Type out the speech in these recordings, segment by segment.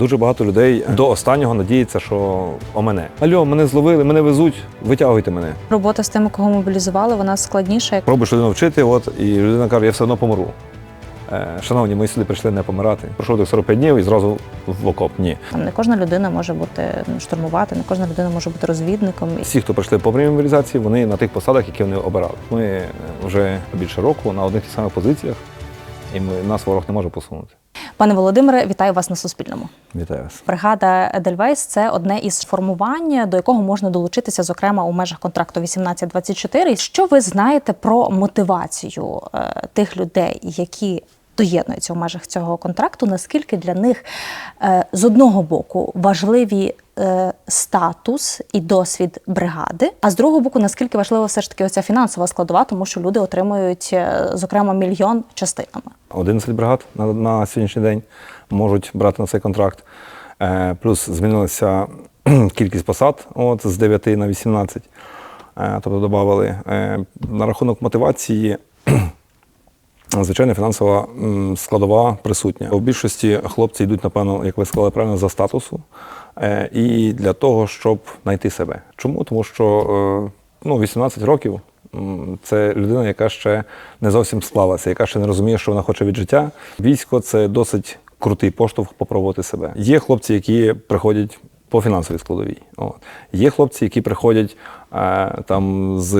Дуже багато людей до останнього надіється, що о мене. Альо, мене зловили, мене везуть, витягуйте мене. Робота з тими, кого мобілізували, вона складніша. Пробуєш людину вчити, от, і людина каже, я все одно помру. Е, Шановні, ми сюди прийшли не помирати. Пройшов тих 45 днів і зразу в окоп. Ні. Там не кожна людина може бути ну, штурмувати, не кожна людина може бути розвідником. Всі, хто прийшли по мобілізації, вони на тих посадах, які вони обирали. Ми е, вже більше року на одних і самих позиціях, і ми, нас ворог не може посунути. Пане Володимире, вітаю вас на Суспільному. Вітаю вас. Бригада Едельвейс це одне із формувань, до якого можна долучитися, зокрема у межах контракту 1824. Що ви знаєте про мотивацію е, тих людей, які доєднуються у межах цього контракту? Наскільки для них е, з одного боку важливі е, статус і досвід бригади, а з другого боку, наскільки важлива все ж таки оця фінансова складова, тому що люди отримують, е, зокрема, мільйон частинами. 11 бригад на, на сьогоднішній день можуть брати на цей контракт. Плюс змінилася кількість посад от, з 9 на 18. Е, тобто додали. Е, на рахунок мотивації, звичайно, фінансова складова присутня. У більшості хлопці йдуть, напевно, як ви сказали правильно, за статусу е, і для того, щоб знайти себе. Чому? Тому що е, ну, 18 років це людина, яка ще не зовсім склалася, яка ще не розуміє, що вона хоче від життя. Військо це досить крутий поштовх попробувати себе. Є хлопці, які приходять по фінансовій складовій. От. Є хлопці, які приходять е, там з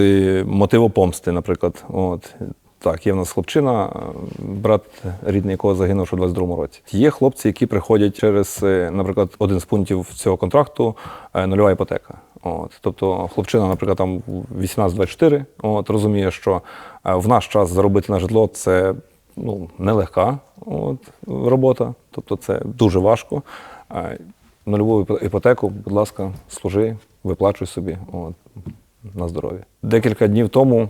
мотиву помсти, наприклад. От. Так, є в нас хлопчина, е, брат рідний, якого загинув ще в 22-му році. Є хлопці, які приходять через, е, наприклад, один з пунктів цього контракту е, нульова іпотека. От, тобто хлопчина, наприклад, там 18-24, от, розуміє, що в наш час заробити на житло це ну, нелегка от, робота, тобто це дуже важко. Нульову іпотеку, будь ласка, служи, виплачуй собі от, на здоров'я. Декілька днів тому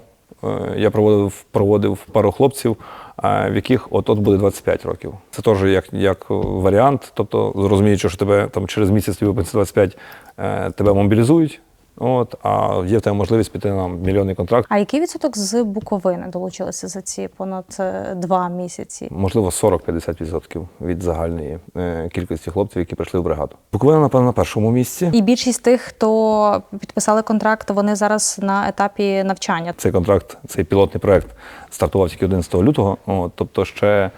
я проводив, проводив пару хлопців, е, в яких от-от буде 25 років. Це теж як, як варіант, тобто розуміючи, що тебе там через місяць тобі виповниться 25, е, тебе мобілізують. От, а є в тебе можливість піти на мільйонний контракт. А який відсоток з Буковини долучилися за ці понад е, два місяці? Можливо, 40-50% від загальної е, кількості хлопців, які прийшли в бригаду. Буковина, напевно, на першому місці. І більшість тих, хто підписали контракт, вони зараз на етапі навчання. Цей контракт, цей пілотний проект стартував тільки 11 лютого. От, тобто ще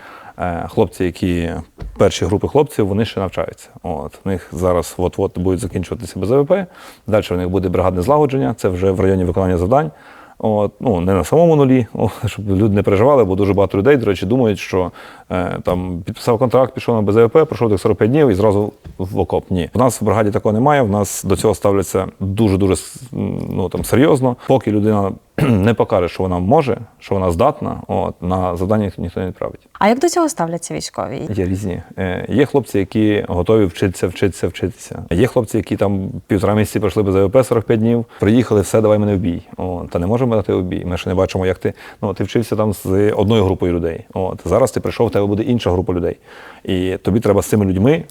хлопці, які перші групи хлопців, вони ще навчаються. От, у них зараз от-от будуть закінчуватися БЗВП. Далі у них буде бригадне злагодження, це вже в районі виконання завдань. От, ну, не на самому нулі, о, щоб люди не переживали, бо дуже багато людей, до речі, думають, що е, там підписав контракт, пішов на БЗВП, пройшов тих 45 днів і зразу в окоп. Ні. У нас в бригаді такого немає. У нас до цього ставляться дуже-дуже ну, там, серйозно. Поки людина не покаже, що вона може, що вона здатна, от, на завдання ніхто- ніхто не відправить. А як до цього ставляться військові? Є різні. Е, Є хлопці, які готові вчитися, вчитися, вчитися. Є хлопці, які там півтора місяці пройшли без АВП 45 днів, приїхали, все, давай мене в бій. О, та не можемо дати в бій. Ми ще не бачимо, як ти. Ну, ти вчився там з одною групою людей. От зараз ти прийшов, в тебе буде інша група людей. І тобі треба з цими людьми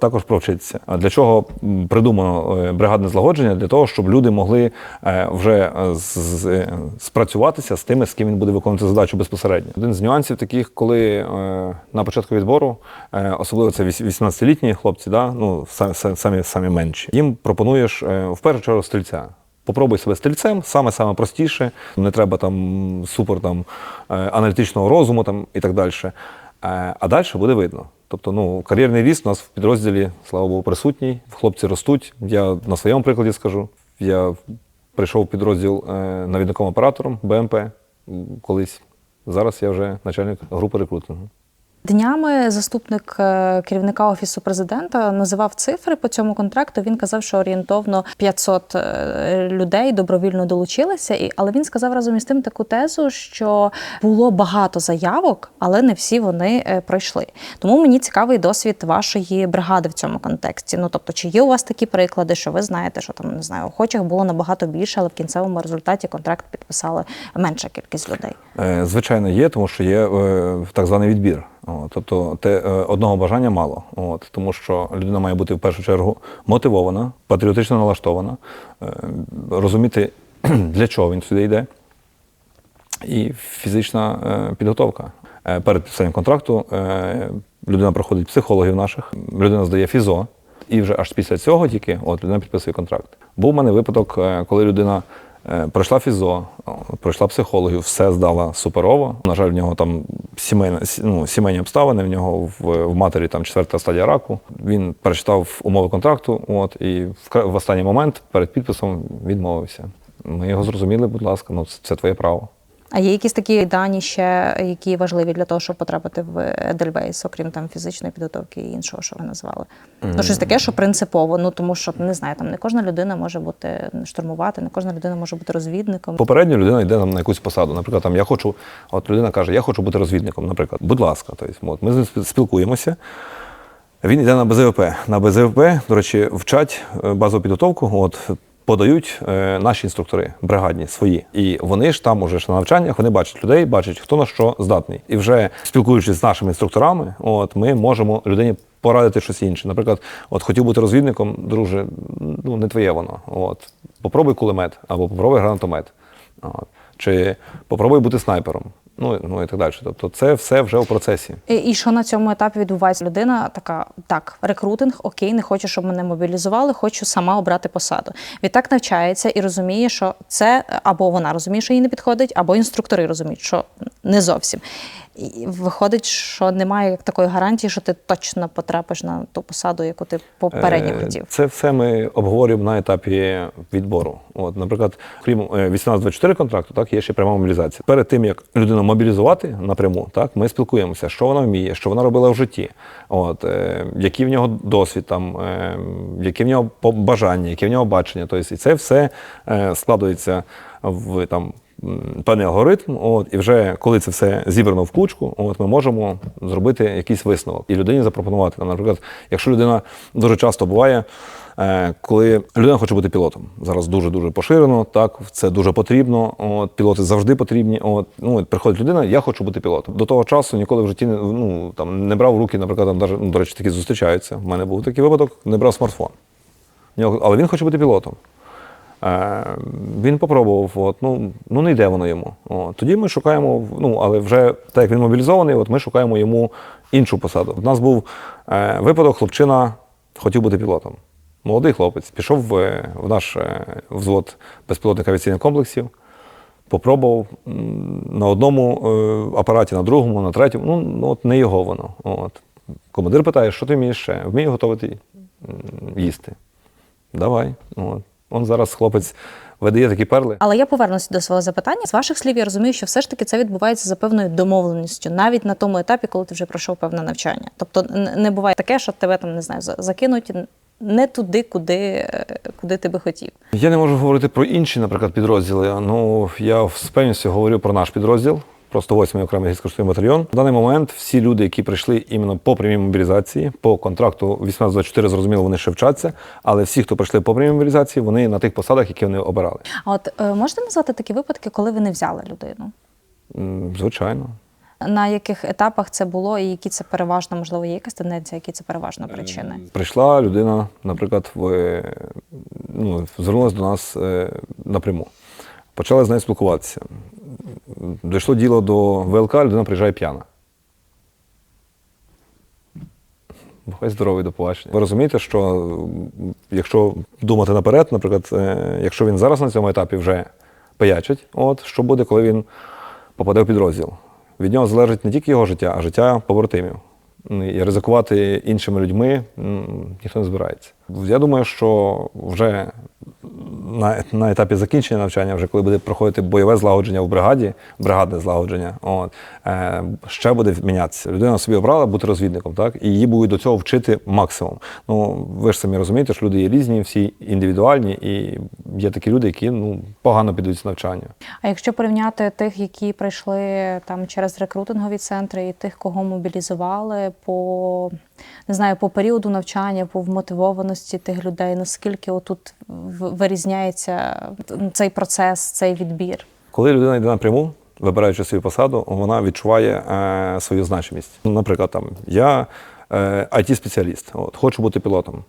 також провчитися. А для чого придумано е, бригадне злагодження? Для того, щоб люди могли е, вже е, спрацюватися з тими, з ким він буде виконувати задачу безпосередньо. Один з нюансів таких, коли на початку відбору, особливо це віс- 18-літні хлопці, да, ну самі, самі, менші, їм пропонуєш в першу чергу стрільця. Попробуй себе стрільцем, саме саме простіше. Не треба там супер там аналітичного розуму там і так далі. А далі буде видно. Тобто, ну, кар'єрний ріст у нас в підрозділі, слава Богу, присутній. Хлопці ростуть. Я на своєму прикладі скажу. Я прийшов в підрозділ е, навідником оператором БМП колись. Зараз я вже начальник групи рекрутингу. Днями заступник е, керівника офісу президента називав цифри по цьому контракту. Він казав, що орієнтовно 500 е, людей добровільно долучилися, і але він сказав разом із тим таку тезу, що було багато заявок, але не всі вони е, пройшли. Тому мені цікавий досвід вашої бригади в цьому контексті. Ну тобто, чи є у вас такі приклади, що ви знаєте, що там не знаю, охочих було набагато більше, але в кінцевому результаті контракт підписали менша кількість людей. Звичайно, є, тому що є так званий відбір. О, тобто те, е, одного бажання мало. От, тому що людина має бути в першу чергу мотивована, патріотично налаштована, е, розуміти, для чого він сюди йде, і фізична е, підготовка. Перед підписанням контракту людина проходить психологів наших, людина здає фізо, і вже аж після цього тільки от людина підписує контракт. Був у мене випадок, коли людина пройшла фізо, пройшла психологів, все здала суперово. На жаль, в нього там сімейна, сі- ну, сімейні обставини, в нього в, в матері там четверта стадія раку. Він перечитав умови контракту, от, і в, в останній момент перед підписом відмовився. Ми його зрозуміли, будь ласка, ну це, це твоє право. А є якісь такі дані ще, які важливі для того, щоб потрапити в Едельвейс, окрім там фізичної підготовки і іншого, що ви назвали? Ну, щось таке, що принципово. Ну тому що не знаю, там не кожна людина може бути штурмувати, не кожна людина може бути розвідником. Попередньо людина йде там на якусь посаду. Наприклад, там я хочу, от людина каже, я хочу бути розвідником, наприклад, будь ласка, тобто, от, ми з ним спілкуємося. Він йде на БЗВП. На БЗВП, до речі, вчать е, базову підготовку. От подають е, наші інструктори бригадні свої. І вони ж там уже ж на навчаннях вони бачать людей, бачать, хто на що здатний. І вже спілкуючись з нашими інструкторами, от ми можемо людині порадити щось інше. Наприклад, от хотів бути розвідником, друже, ну не твоє воно. От попробуй кулемет або попробуй гранатомет. От. Чи попробуй бути снайпером. Ну, ну і так далі. Тобто це все вже у процесі. І, і що на цьому етапі відбувається? Людина така: так, рекрутинг, окей, не хочу, щоб мене мобілізували, хочу сама обрати посаду. Відтак навчається і розуміє, що це або вона розуміє, що їй не підходить, або інструктори розуміють, що не зовсім. І виходить, що немає як такої гарантії, що ти точно потрапиш на ту посаду, яку ти попередньо Е, хотів. Це все ми обговорюємо на етапі відбору. От, наприклад, крім е, 1824 контракту, так є ще пряма мобілізація. Перед тим як людину мобілізувати напряму, так ми спілкуємося, що вона вміє, що вона робила в житті, от е, який в нього досвід, там е, які в нього бажання, які в нього бачення. Тобто, і це все е, складується в там. Певний алгоритм, от і вже коли це все зібрано в кучку, от ми можемо зробити якийсь висновок і людині запропонувати. Наприклад, якщо людина дуже часто буває, е, коли людина хоче бути пілотом. Зараз дуже дуже поширено, так це дуже потрібно. От пілоти завжди потрібні. От ну приходить людина, я хочу бути пілотом. До того часу ніколи в житті ну там не брав руки, наприклад, там даже, ну, до речі, такі зустрічаються. У мене був такий випадок, не брав смартфон. Але він хоче бути пілотом. Е, він попробував, от, ну, ну не йде воно йому. От. Тоді ми шукаємо, ну, але вже так як він мобілізований, от ми шукаємо йому іншу посаду. У нас був е, випадок, хлопчина хотів бути пілотом. Молодий хлопець пішов в, в наш е, взвод безпілотних авіаційних комплексів, попробував на одному е, апараті, на другому, на третьому. Ну, ну от не його воно. От. Командир питає, що ти вмієш ще? Вмію готувати їсти. Давай. От. Он зараз хлопець видає такі перли. Але я повернуся до свого запитання. З ваших слів я розумію, що все ж таки це відбувається за певною домовленістю, навіть на тому етапі, коли ти вже пройшов певне навчання. Тобто не буває таке, що тебе там не знаю, за- закинуть не туди, куди, е, куди ти би хотів. Я не можу говорити про інші, наприклад, підрозділи. Ну, я з певністю говорю про наш підрозділ, про 108-й окремий гірсько-штурмовий батальйон. В даний момент всі люди, які прийшли іменно по прямій мобілізації, по контракту 1824, зрозуміло, вони ще вчаться, але всі, хто прийшли по прямій мобілізації, вони на тих посадах, які вони обирали. А от е, можете назвати такі випадки, коли ви не взяли людину? М, Звичайно. На яких етапах це було, і які це переважно, можливо, є якась тенденція, які це переважно причини? Прийшла людина, наприклад, в, ну, звернулася до нас е, напряму. Почали з нею спілкуватися. Дійшло діло до ВЛК, людина приїжджає п'яна. Бухай здоровий до побачення. Ви розумієте, що якщо думати наперед, наприклад, е, якщо він зараз на цьому етапі вже пиячить, от що буде, коли він попаде в підрозділ? Від нього залежить не тільки його життя, а життя побратимів. І ризикувати іншими людьми ніхто не збирається. Я думаю, що вже на, на етапі закінчення навчання, вже коли буде проходити бойове злагодження в бригаді, бригадне злагодження, от, е, ще буде мінятися. Людина собі обрала бути розвідником, так, і її будуть до цього вчити максимум. Ну, ви ж самі розумієте, що люди є різні, всі індивідуальні, і є такі люди, які ну, погано підуть з навчання. А якщо порівняти тих, які прийшли там через рекрутингові центри, і тих, кого мобілізували по не знаю, по періоду навчання, по вмотивованості тих людей, наскільки отут вирізняється цей процес, цей відбір? Коли людина йде напряму, вибираючи свою посаду, вона відчуває е, свою значимість. Наприклад, там я е, IT-спеціаліст, от, хочу бути пілотом.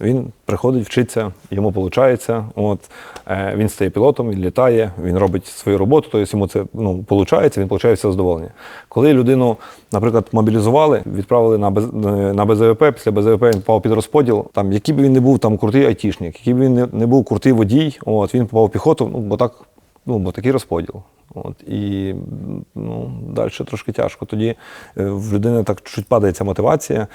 Він приходить, вчиться, йому виходить. От, е, він стає пілотом, він літає, він робить свою роботу, тобто йому це ну, виходить, він отримує все задоволення. Коли людину, наприклад, мобілізували, відправили на, без, е, на БЗВП, після БЗВП він попав під розподіл. Там, який би він не був там крутий айтішник, який би він не, був крутий водій, от, він попав в піхоту, ну, бо так, ну, бо такий розподіл. От, і ну, далі трошки тяжко. Тоді е, в людини так чуть падає ця мотивація.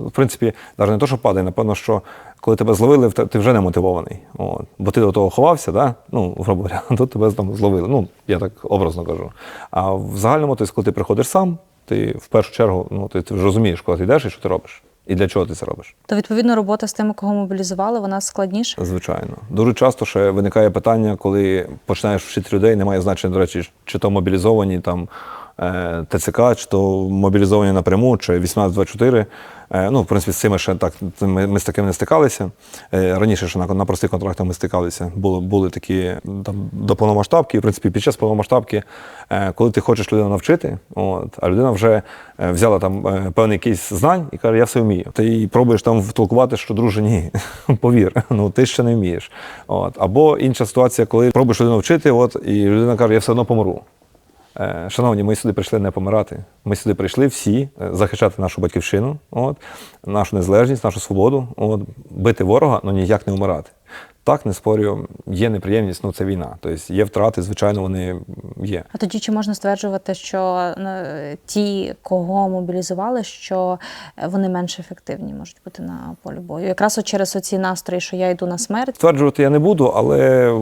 В принципі, навіть не то, що падає, напевно, що коли тебе зловили, ти вже не мотивований. От. Бо ти до того ховався, да? ну, грубо говоря, тут тебе там зловили. Ну, я так образно кажу. А в загальному, тобто, коли ти приходиш сам, ти в першу чергу ну, ти, ти вже розумієш, коли ти йдеш і що ти робиш, і для чого ти це робиш. То відповідно робота з тими, кого мобілізували, вона складніша. Звичайно. Дуже часто ще виникає питання, коли починаєш вчити людей, немає значення, до речі, чи то мобілізовані там ТЦК, чи то мобілізовані напряму, чи 1824. Е, Ну, в принципі, з цими ще так ми, ми з таким не стикалися. Е, Раніше ще на, на простих контрактах ми стикалися. Були, були такі там до повномасштабки. В принципі, під час повномасштабки, е, коли ти хочеш людину навчити, от, а людина вже е, взяла там е, певний якийсь знань і каже, я все вмію. Ти пробуєш там втолкувати, що друже, ні, повір, ну ти ще не вмієш. От. Або інша ситуація, коли пробуєш людину вчити, от, і людина каже, я все одно помру. Е, Шановні, ми сюди прийшли не помирати. Ми сюди прийшли всі е, захищати нашу батьківщину, от, нашу незалежність, нашу свободу, от, бити ворога, але ніяк не вмирати. Так, не спорю, є неприємність, ну це війна. Тобто є втрати, звичайно, вони є. А тоді чи можна стверджувати, що е, ті, кого мобілізували, що вони менш ефективні можуть бути на полі бою? Якраз от через оці настрої, що я йду на смерть. Стверджувати я не буду, але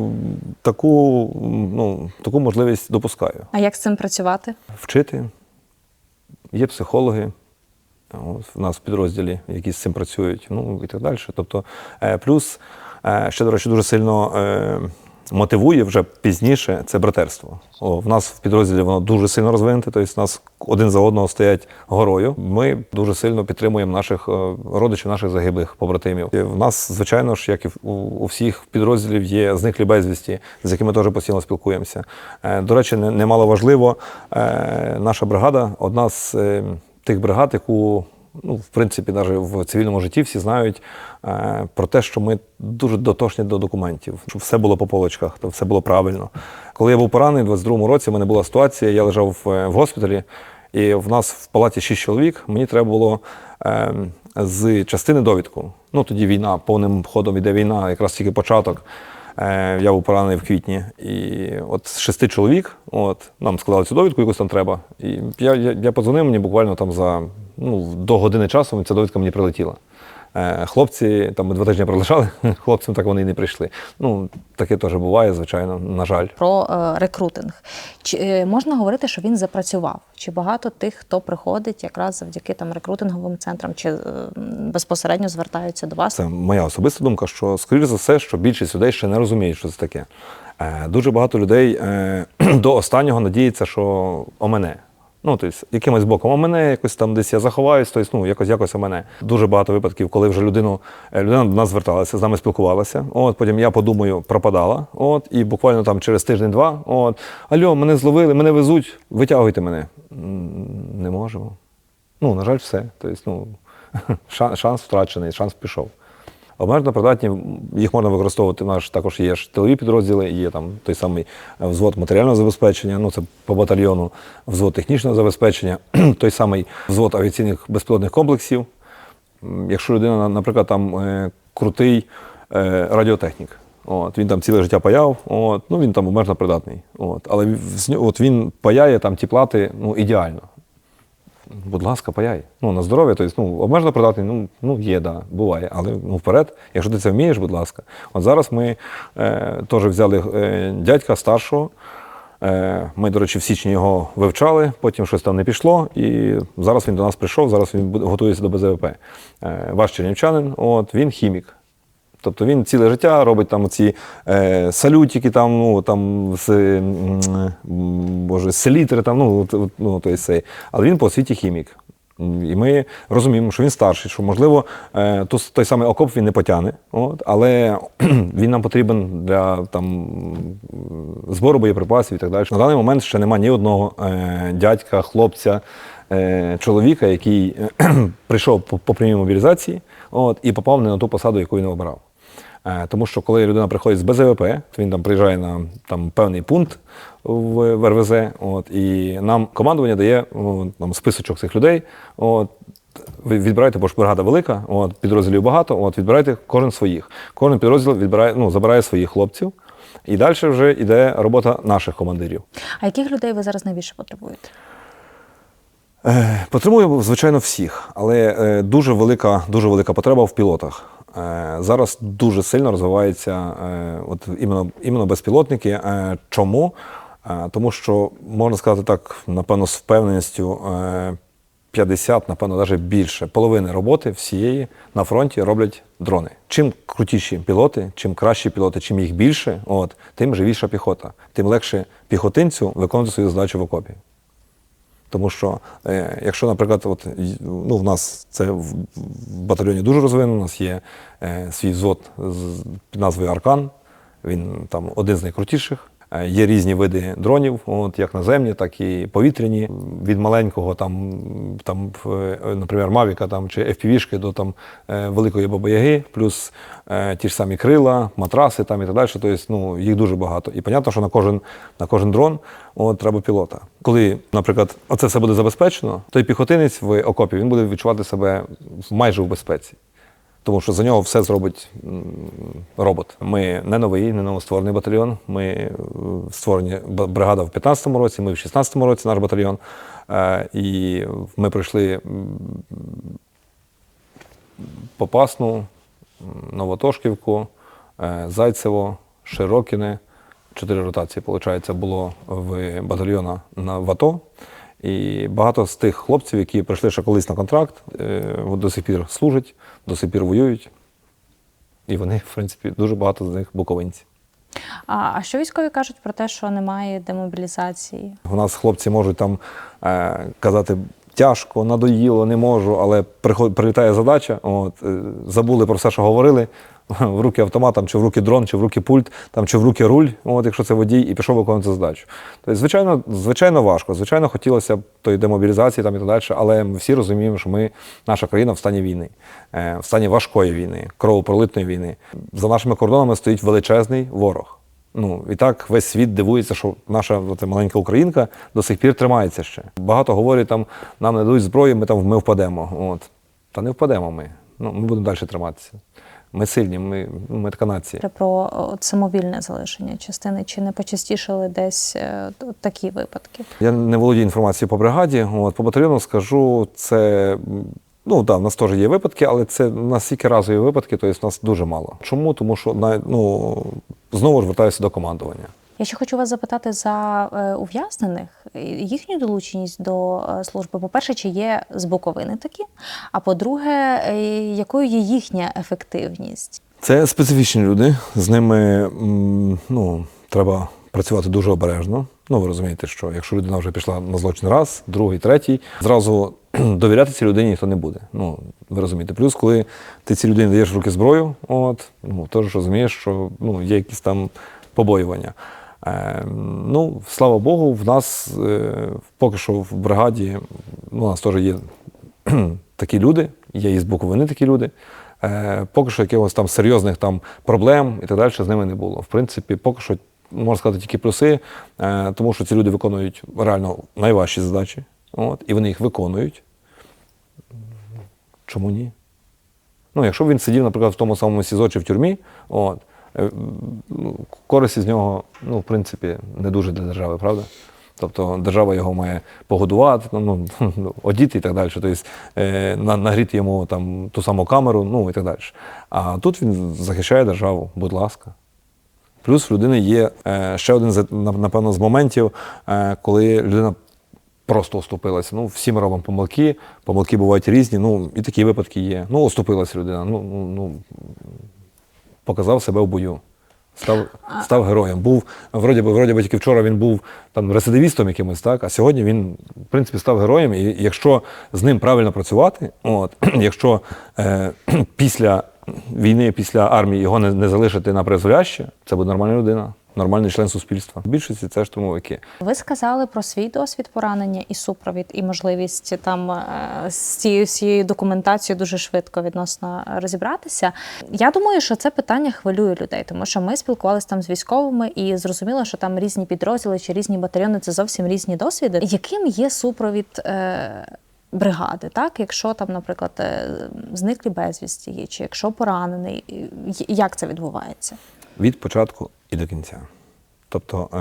таку, ну, таку можливість допускаю. А як з цим працювати? Вчити. Є психологи. В нас в підрозділі, які з цим працюють, ну і так далі. Тобто, е, плюс, ще, до речі, дуже сильно е, мотивує вже пізніше це братерство. О, в нас в підрозділі воно дуже сильно розвинуте, тобто нас один за одного стоять горою. Ми дуже сильно підтримуємо наших е, родичів, наших загиблих побратимів. І в нас, звичайно ж, як і у, всіх підрозділів, є зниклі безвісті, з якими теж постійно спілкуємося. Е, До речі, не- немало важливо, е, наша бригада одна з е, тих бригад, яку ну, в принципі, навіть в цивільному житті всі знають е, про те, що ми дуже дотошні до документів, щоб все було по полочках, то все було правильно. Коли я був поранений, у 22-му році, в мене була ситуація, я лежав в, в госпіталі, і в нас в палаті 6 чоловік, мені треба було е, з частини довідку. Ну, тоді війна, повним ходом іде війна, якраз тільки початок. Е, Я був поранений в квітні. І от з шести чоловік от, нам складали цю довідку, якусь там треба. І я, я, я подзвонив мені буквально там за ну, до години часу, ця довідка мені прилетіла. Е, Хлопці, там ми два тижні пролежали, хлопцям так вони і не прийшли. Ну, таке теж буває, звичайно, на жаль. Про е, рекрутинг. Чи е, можна говорити, що він запрацював? Чи багато тих, хто приходить якраз завдяки там рекрутинговим центрам, чи е, безпосередньо звертаються до вас? Це моя особиста думка, що, скоріш за все, що більшість людей ще не розуміють, що це таке. Е, Дуже багато людей е, до останнього надіється, що о мене. Ну, тобто, якимось боком, о мене якось там десь я заховаюсь, тобто, ну, якось якось о мене. Дуже багато випадків, коли вже людину, е, людина до нас зверталася, з нами спілкувалася. От, потім я подумаю, пропадала. От, і буквально там через тиждень-два, от, Альо, мене зловили, мене везуть, витягуйте мене. Не можемо. Ну, на жаль, все. Тобто, ну, шанс втрачений, шанс пішов. Обмежено придатні, їх можна використовувати. У нас також є ж тилові підрозділи, є там той самий е, взвод матеріального забезпечення, ну це по батальйону, взвод технічного забезпечення, той самий взвод авіаційних безпілотних комплексів. Якщо людина, наприклад, там е, крутий е, радіотехнік, от, він там ціле життя паяв, от, ну він там обмежено придатний. От, але от він паяє там ті плати ну, ідеально. Будь ласка, паяй. Ну, на здоров'я, тобто, ну, обмежено придатний, ну, ну є, да, буває. Але ну, вперед, якщо ти це вмієш, будь ласка. От зараз ми е, теж взяли е, дядька старшого. Е, ми, до речі, в січні його вивчали, потім щось там не пішло, і зараз він до нас прийшов, зараз він готується до БЗВП. Е, ваш чернівчанин, от, він хімік. Тобто він ціле життя робить там ці е, салютики, там, ну, там, з, м, боже, селітри, там, ну, ну, той сей. але він по освіті хімік. І ми розуміємо, що він старший, що, можливо, е, той самий окоп він не потягне, от, але він нам потрібен для там, збору боєприпасів і так далі. На даний момент ще немає ні одного е, дядька, хлопця, е, чоловіка, який е, прийшов по, прямій мобілізації от, і попав не на ту посаду, яку він обрав. Е, Тому що коли людина приходить з БЗВП, то він там приїжджає на там, певний пункт в, в РВЗ, от, і нам командування дає о, там, списочок цих людей. От, ви відбирайте, бо ж бригада велика, от, підрозділів багато, от, відбирайте кожен своїх. Кожен підрозділ відбирає, ну, забирає своїх хлопців. І далі вже йде робота наших командирів. А яких людей ви зараз найбільше потребуєте? Е, Потребуємо, звичайно, всіх, але е, дуже велика, дуже велика потреба в пілотах. Е, Зараз дуже сильно розвивається е, от іменно, іменно безпілотники. Е, Чому? Тому що, можна сказати так, напевно, з впевненістю е, 50, напевно, навіть більше. Половини роботи всієї на фронті роблять дрони. Чим крутіші пілоти, чим кращі пілоти, чим їх більше, от, тим живіша піхота, тим легше піхотинцю виконувати свою задачу в окопі. Тому що, е, якщо, наприклад, от, ну, в нас це в, батальйоні дуже розвинено, у нас є е, свій взвод з під назвою Аркан, він там один з найкрутіших. Е, Є різні види дронів, от, як наземні, так і повітряні. Від маленького, там, там, е, наприклад, Мавіка там, чи FPV-шки до там, е, великої бабаяги, плюс ті ж самі крила, матраси там, і так далі. Тобто, ну, їх дуже багато. І зрозуміло, що на кожен, на кожен дрон от, треба пілота. Коли, наприклад, оце все буде забезпечено, той піхотинець в окопі він буде відчувати себе майже в безпеці. Тому що за нього все зробить робот. Ми не новий, не новостворений батальйон. Ми е, створені бригада в 15-му році, ми в 16-му році наш батальйон. Е, І ми пройшли Попасну, Новотошківку, е, Зайцево, Широкіне. Чотири ротації, виходить, було в батальйона на в АТО. І багато з тих хлопців, які прийшли ще колись на контракт, е, до сих пір служать, до сих пір воюють. І вони, в принципі, дуже багато з них буковинці. А, а що військові кажуть про те, що немає демобілізації? У нас хлопці можуть там е, казати тяжко, надоїло, не можу, але прилітає задача, от, е, забули про все, що говорили. В руки автомат, там, чи в руки дрон, чи в руки пульт, там, чи в руки руль, от, якщо це водій, і пішов виконувати задачу. Тобто, звичайно, звичайно, важко. Звичайно, хотілося б тої демобілізації там, і так далі, але ми всі розуміємо, що ми, наша країна в стані війни, е, в стані важкої війни, кровопролитної війни. За нашими кордонами стоїть величезний ворог. Ну і так весь світ дивується, що наша оця маленька українка до сих пір тримається ще. Багато говорять, там нам не дадуть зброї, ми там ми впадемо. От та не впадемо ми. Ну ми будемо далі триматися. Ми сильні, ми, ну, ми така нація. Про от, самовільне залишення частини, чи не почастішили десь е, от такі випадки? Я не володію інформацією по бригаді. От по батальйону скажу, це ну так, в нас теж є випадки, але це настільки разові випадки, тобто в нас дуже мало. Чому? Тому що ну знову ж вертаюся до командування. Я ще хочу вас запитати за е, ув'язнених їхню долученість до е, служби. По-перше, чи є з Буковини такі? А по-друге, е, якою є їхня ефективність? Це специфічні люди. З ними м, ну, треба працювати дуже обережно. Ну, ви розумієте, що якщо людина вже пішла на злочин раз, другий, третій, зразу довіряти цій людині ніхто не буде. Ну, ви розумієте. Плюс, коли ти цій людині даєш руки зброю, от, ну, теж розумієш, що ну, є якісь там побоювання. Е, ну, слава Богу, в нас е, поки що в бригаді ну, у нас теж є такі люди, є і з Буковини такі люди. Е, поки що якихось там серйозних там проблем і так далі з ними не було. В принципі, поки що можна сказати тільки плюси, е, тому що ці люди виконують реально найважчі задачі, от, і вони їх виконують. Чому ні? Ну, якщо б він сидів, наприклад, в тому самому СІЗО чи в тюрмі, от, е, ну, користь із нього, ну, в принципі, не дуже для держави, правда? Тобто держава його має погодувати, ну, одіти і так далі. Тобто, е, нагріти йому там, ту саму камеру, ну і так далі. А тут він захищає державу, будь ласка. Плюс в людини є е, ще один, напевно, з моментів, е, коли людина просто оступилася. Ну, всі ми робимо помилки, помилки бувають різні, ну, і такі випадки є. Ну, оступилася людина, ну, ну, ну показав себе в бою. Став, став героєм. Був, вроді би, вроді би, тільки вчора він був там рецидивістом якимось, так, а сьогодні він, в принципі, став героєм. І якщо з ним правильно працювати, от, якщо е, після війни, після армії його не, не залишити на призволяще, це буде нормальна людина. нормальний член суспільства. В більшості це штурмовики. Ви сказали про свій досвід поранення і супровід, і можливість там е, з цією всією документацією дуже швидко відносно розібратися. Я думаю, що це питання хвилює людей, тому що ми спілкувалися там з військовими і зрозуміло, що там різні підрозділи чи різні батальйони це зовсім різні досвіди. Яким є супровід? Е, Бригади, так, якщо там, наприклад, е, зниклі безвісті є, чи якщо поранений, як це відбувається? від початку і до кінця. Тобто е,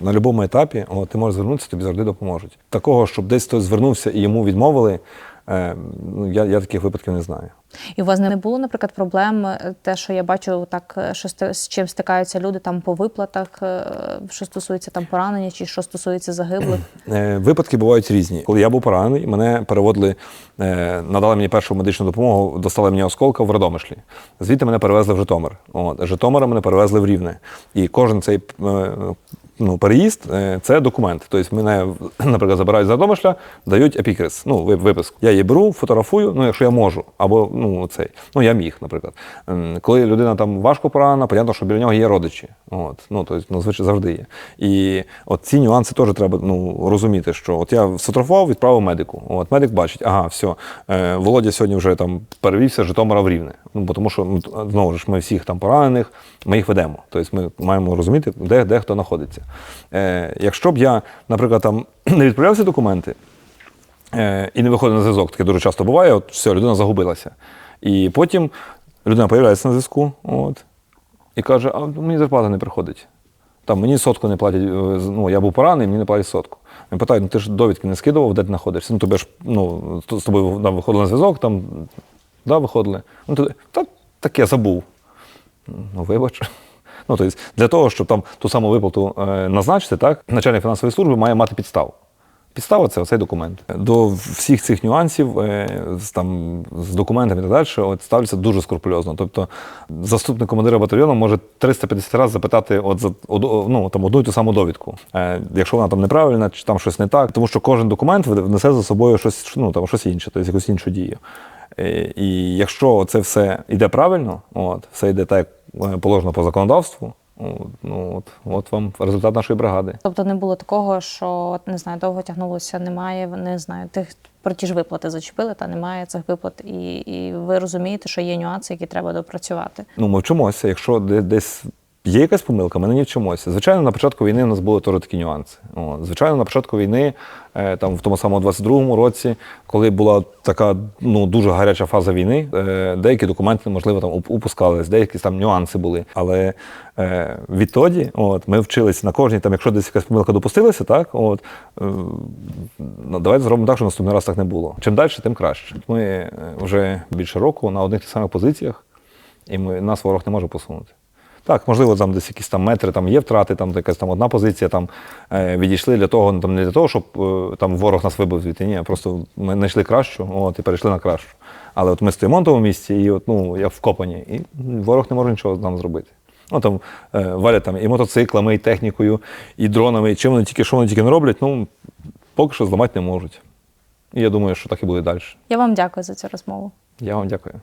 на будь-якому етапі о, ти можеш звернутися, тобі завжди допоможуть. Такого, щоб десь хтось звернувся і йому відмовили, е, ну, я, я таких випадків не знаю. І у вас не було, наприклад, проблем, е, те, що я бачу, так е, що з чим стикаються люди там по виплатах, е, що стосується там поранення, чи що стосується загиблих. Випадки бувають різні. Коли я був поранений, мене переводили, надали мені першу медичну допомогу, достали мені осколка в Радомишлі. Звідти мене перевезли в Житомир. От, Житомира мене перевезли в Рівне. І кожен цей ну, переїзд е, це документ. Тобто мене, наприклад, забирають з Радомишля, дають епікрис, ну, виписку. Я її беру, фотографую, ну, якщо я можу, або ну, цей. Ну, я міг, наприклад. Коли людина там важко поранена, понятно, що біля нього є родичі. От, ну, тобто, ну, звичайно, завжди є. І от ці нюанси теж треба ну, розуміти, що от я сфотографував, відправив медику. От, медик бачить, ага, все, Володя сьогодні вже там перевівся з Житомира в Рівне. Ну, бо тому що ну, знову ж ми всіх там поранених, ми їх ведемо. Тобто ми маємо розуміти, де, де хто знаходиться. Е, якщо б я, наприклад, там не відправляв ці документи, е, і не виходить на зв'язок. Таке дуже часто буває, от все, людина загубилася. І потім людина з'являється на зв'язку от, і каже, а мені зарплата не приходить. Там мені сотку не платять, е, ну, я був поранений, мені не платять сотку. Він питає, ну ти ж довідки не скидував, де ти знаходишся? Ну, тебе ж ну, з тобою да, виходили на зв'язок, там, да, виходили. Ну, ти, та таке забув. Ну, вибач. Ну, тобто, для того, щоб там ту саму виплату е, назначити, так, начальник фінансової служби має мати підставу. Підстава це оцей документ. До всіх цих нюансів е, з, там, з документами і так далі от, ставляться дуже скрупульозно. Тобто заступник командира батальйону може 350 разів запитати от, за, од- ну, там, одну і ту саму довідку, е, якщо вона там неправильна, чи там щось не так, тому що кожен документ несе за собою щось, ну, там, щось інше, тобто якусь іншу дію. Е, І якщо це все йде правильно, от, все йде так, як е, положено по законодавству, от, ну, от, от вам результат нашої бригади. Тобто не було такого, що не знаю, довго тягнулося, немає, не знаю, тих про ті ж виплати зачепили, та немає цих виплат, і, і ви розумієте, що є нюанси, які треба допрацювати. Ну, ми вчимося. Якщо де- десь є якась помилка, ми на ній вчимося. Звичайно, на початку війни у нас були теж такі нюанси. О, звичайно, на початку війни, е, там в тому самому 22-му році, коли була така ну, дуже гаряча фаза війни, е, деякі документи, можливо, там упускались, деякі там нюанси були. Але е, відтоді от, ми вчилися на кожній, там, якщо десь якась помилка допустилася, так, от, е, давайте зробимо так, щоб наступний раз так не було. Чим далі, тим краще. Ми е, вже більше року на одних тих самих позиціях, і ми, нас ворог не може посунути. Так, можливо, там десь якісь там метри там є втрати, там якась там одна позиція там е, відійшли для того, там не для того, щоб е, там ворог нас вибив звідти. Ні, просто ми знайшли кращу, от і перейшли на кращу. Але от ми стоїмо на тому місці, і от, ну, як вкопані, і ворог не може нічого нам зробити. Ну там е, валять там і мотоциклами, і технікою, і дронами, і чим вони тільки що вони тільки не роблять, ну поки що зламати не можуть. І я думаю, що так і буде далі. Я вам дякую за цю розмову. Я вам дякую.